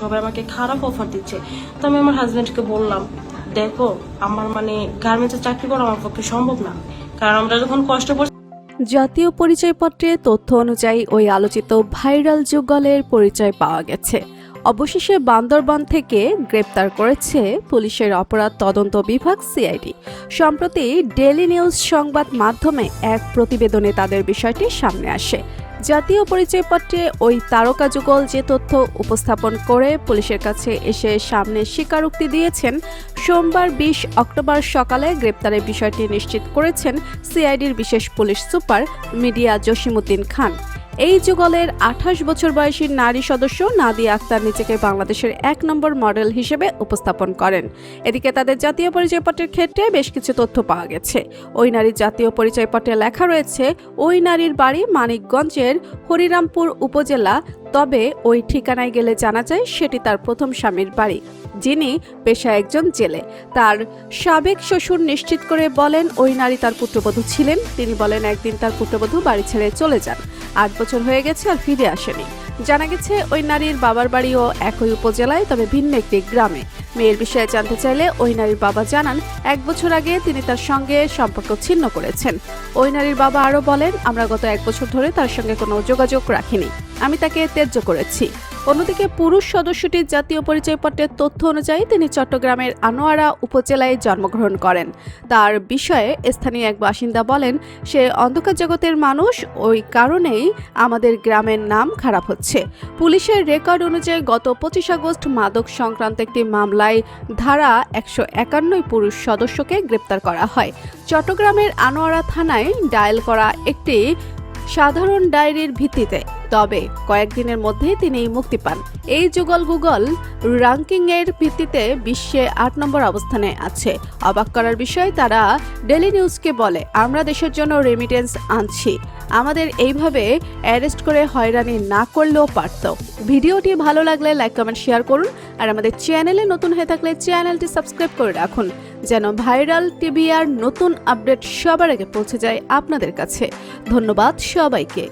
সবাই আমাকে খারাপ অফার দিচ্ছে। তো আমি আমার হাজবেন্ডকে বললাম, দেখো, আমার মানে গার্মেন্টসে চাকরি করা আমার পক্ষে সম্ভব না। কারণ আমরা যখন কষ্ট করছি জাতীয় পরিচয়পত্রে তথ্য অনুযায়ী ওই আলোচিত ভাইরাল যুগলের পরিচয় পাওয়া গেছে। অবশেষে বান্দরবান থেকে গ্রেপ্তার করেছে পুলিশের অপরাধ তদন্ত বিভাগ সিআইডি সম্প্রতি ডেলি নিউজ সংবাদ মাধ্যমে এক প্রতিবেদনে তাদের বিষয়টি সামনে আসে। জাতীয় পরিচয়পত্রে ওই তারকা যুগল যে তথ্য উপস্থাপন করে পুলিশের কাছে এসে সামনে স্বীকারোক্তি দিয়েছেন, সোমবার বিশ অক্টোবর সকালে গ্রেপ্তারের বিষয়টি নিশ্চিত করেছেন সিআইডির বিশেষ police super media Jasimuddin Khan. এই যুগলের আঠাশ বছর বয়সী নারী সদস্য নাদিয়া আক্তার নিজেকে বাংলাদেশের এক নম্বর মডেল হিসেবে উপস্থাপন করেন। এদিকে তাদের জাতীয় পরিচয়পত্রের ক্ষেত্রে বেশ কিছু তথ্য পাওয়া গেছে। ওই নারীর জাতীয় পরিচয়পত্রে লেখা রয়েছে, ওই নারীর বাড়ি মানিকগঞ্জের হরিরামপুর উপজেলা তবে ওই ঠিকানায় গেলে জানা যায় সেটি তার প্রথম স্বামীর বাড়ি, যিনি পেশা একজন জেলে। তার সাবেক শ্বশুর নিশ্চিত করে বলেন, ওই নারী তার পুত্রবধূ ছিলেন। তিনি বলেন, একদিন তার পুত্রবধূ বাড়ি ছেড়ে চলে যান। আট বছর হয়ে গেছে আর ফিরে আসেনি। জানা গেছে, ওই নারীর বাবার বাড়িও একই উপজেলায়, তবে ভিন্ন একটি গ্রামে। মেয়ের বিষয়ে জানতে চাইলে ওই নারীর বাবা জানান, এক বছর আগে তিনি তার সঙ্গে সম্পর্ক ছিন্ন করেছেন। ওই নারীর বাবা আরও বলেন, আমরা গত এক বছর ধরে তার সঙ্গে কোনো যোগাযোগ রাখিনি। আমি তাকে ত্যায্য করেছি। অন্যদিকে পুরুষ সদস্যটির জাতীয় পরিচয়পত্রের তথ্য অনুযায়ী তিনি চট্টগ্রামের আনোয়ারা উপজেলায় জন্মগ্রহণ করেন। তার বিষয়ে স্থানীয় এক বাসিন্দা বলেন, সে অন্ধকার জগতের মানুষ, ওই কারণেই আমাদের গ্রামের নাম খারাপ হচ্ছে। পুলিশের রেকর্ড অনুযায়ী গত পঁচিশ আগস্ট মাদক সংক্রান্ত একটি মামলায় ধারা একশো একান্নই পুরুষ সদস্যকে গ্রেপ্তার করা হয়। চট্টগ্রামের আনোয়ারা থানায় ডায়াল করা একটি সাধারণ ডায়েরির ভিত্তিতে তবে কয়েকদিনের মধ্যেই তিনি মুক্তি পান। এই যুগল গুগল র্যাঙ্কিং এর ভিত্তিতে বিশ্বে আট নম্বর অবস্থানে আছে। অবাক করার বিষয়, তারা ডেলি নিউজকে বলে, আমরা দেশের জন্য রেমিটেন্স আনছি। আমাদের এইভাবে অ্যারেস্ট করে হয়রানি না করলেও পারত। ভিডিওটি ভালো লাগলে লাইক কমেন্ট শেয়ার করুন। আর আমাদের চ্যানেলে নতুন হয়ে থাকলে চ্যানেলটি সাবস্ক্রাইব করে রাখুন, যেন ভাইরাল টিভি আর নতুন আপডেট সবার আগে পৌঁছে যায় আপনাদের কাছে। ধন্যবাদ সবাইকে।